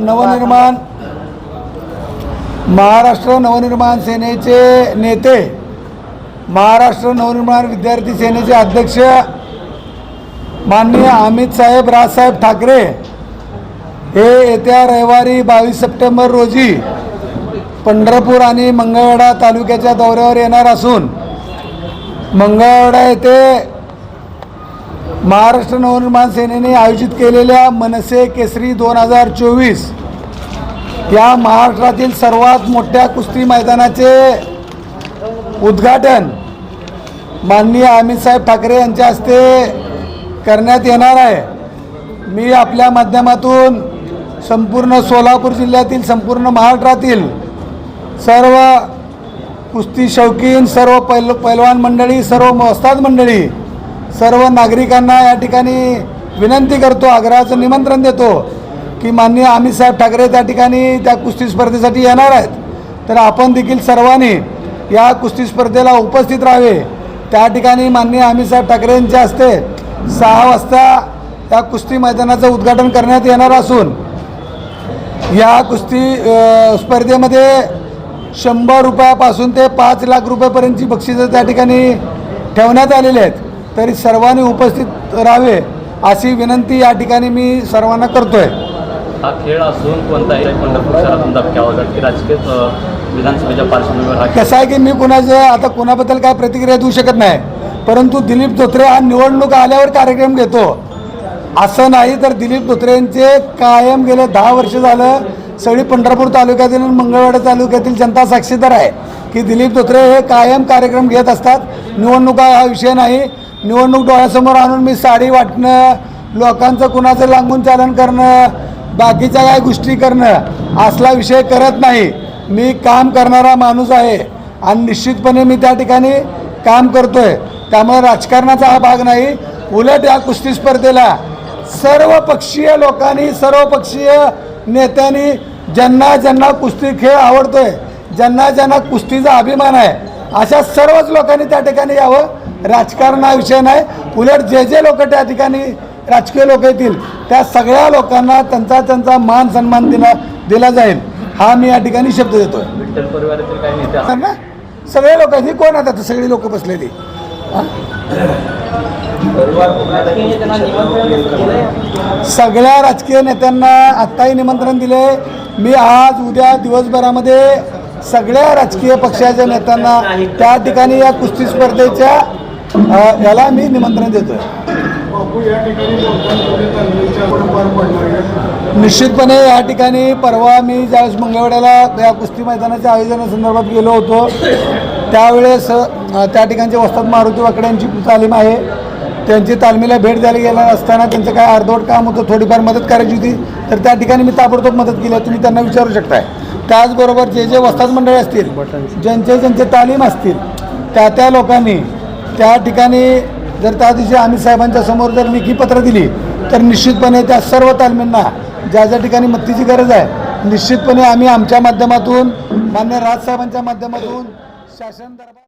नवनिर्माण महाराष्ट्र नवनिर्माण सेनेचे नेते महाराष्ट्र नवनिर्माण विद्यार्थी सेनेचे अध्यक्ष माननीय अमित साहेब राजसाहेब ठाकरे हे येत्या रविवारी बावीस सप्टेंबर रोजी पंढरपूर आणि मंगळवेढा तालुक्याच्या दौऱ्यावर येणार असून मंगळवेढा येथे महाराष्ट्र नवनिर्माण सेनेने आयोजित केलेल्या मनसे केसरी दोन हजार चोवीस या महाराष्ट्रातील सर्वात मोठ्या कुस्ती मैदानाचे उद्घाटन माननीय अमितसाहेब ठाकरे यांच्या हस्ते करण्यात येणार आहे. मी आपल्या माध्यमातून संपूर्ण सोलापूर जिल्ह्यातील संपूर्ण महाराष्ट्रातील सर्व कुस्ती शौकीन सर्व पैल पैलवान मंडळी सर्व मोस्ताद मंडळी सर्व नागरिकांना या ठिकाणी विनंती करतो आग्रहाचं निमंत्रण देतो की माननीय अमित साहेब ठाकरे त्या ठिकाणी त्या कुस्ती स्पर्धेसाठी येणार आहेत. तर आपण देखील सर्वांनी या कुस्ती स्पर्धेला उपस्थित राहावे. त्या ठिकाणी माननीय अमित साहेब ठाकरे यांच्या हस्ते सहा वाजता या कुस्ती मैदानाचं उद्घाटन करण्यात येणार असून या कुस्ती स्पर्धेमध्ये शंभर रुपयापासून ते पाच लाख रुपयापर्यंतची बक्षिसं त्या ठिकाणी ठेवण्यात आलेली आहेत. तरी सर्वांनी उपस्थित राहावे अशी विनंती या ठिकाणी मी सर्वांना करतोय. हा खेळ असून कोणताही पंढरपूर शहरातून धक्क्यावर की राजकीय अ, विधानसभेच्या पार्श्वभूमीवर खेळ कसं आहे की मी कुणाचं आता कुणाबद्दल काय प्रतिक्रिया देऊ शकत नाही परंतु दिलीप धोत्रे हा निवडणूक आल्यावर कार्यक्रम घेतो. असं नाही तर दिलीप धोत्रेंचे कायम गेले दहा वर्ष झालं सगळी पंढरपूर तालुक्यातील आणि मंगळवाडा तालुक्यातील जनता साक्षीदार आहे की दिलीप धोत्रे हे कायम कार्यक्रम घेत असतात. निवडणुका हा विषय नाही निवडणूक डोळ्यासमोर आणून मी साडी वाटणं लोकांचं कुणाचं लांबून चालन करणं बाकीच्या काय गोष्टी करणं असला विषय करत नाही. मी काम करणारा माणूस आहे आणि निश्चितपणे मी त्या ठिकाणी काम करतोय. त्यामुळे राजकारणाचा हा भाग नाही. उलट या कुस्ती स्पर्धेला सर्व पक्षीय लोकांनी सर्व पक्षीय नेत्यांनी ज्यांना ज्यांना कुस्ती खेळ आवडतोय ज्यांना ज्यांना कुस्तीचा अभिमान आहे अशा सर्वच लोकांनी त्या ठिकाणी यावं. राजकारण हा विषय नाही. उलट जे जे लोक त्या ठिकाणी राजकीय लोक येतील त्या सगळ्या लोकांना त्यांचा त्यांचा मान सन्मान दिला दिला जाईल. हा मी या ठिकाणी शब्द तर ना? सगळे लोक ही कोण आता? सगळी लोक बसलेली? सगळ्या राजकीय नेत्यांना आत्ताही निमंत्रण दिले मी आज उद्या दिवसभरामध्ये सगळ्या राजकीय पक्षाच्या नेत्यांना त्या ठिकाणी या कुस्ती स्पर्धेच्या याला मी निमंत्रण देतोय. निश्चितपणे या ठिकाणी परवा मी ज्यावेळेस मंगळवाड्याला या कुस्ती मैदानाच्या आयोजनासंदर्भात गेलो होतो त्यावेळेस त्या ठिकाणचे वस्ताद मारुती वाकडे यांची तालीम आहे. त्यांची तालमीला भेट द्यायला गेला असताना त्यांचं काय अर्धवट काम होतं थोडीफार मदत करायची होती तर त्या ठिकाणी मी ताबडतोब मदत केली तुम्ही त्यांना विचारू शकताय. त्याचबरोबर जे जे वस्ताद मंडळी असतील ज्यांचे ज्यांचे तालीम असतील त्या त्या लोकांनी त्या ठिकाणी जर त्या दिवशी आम्ही साहेबांच्या समोर जर लेखी पत्र दिली तर निश्चितपणे त्या सर्व तालमींना ज्या ज्या ठिकाणी मदतीची गरज आहे निश्चितपणे आम्ही आमच्या माध्यमातून मान्य राजसाहेबांच्या माध्यमातून शासन दरबार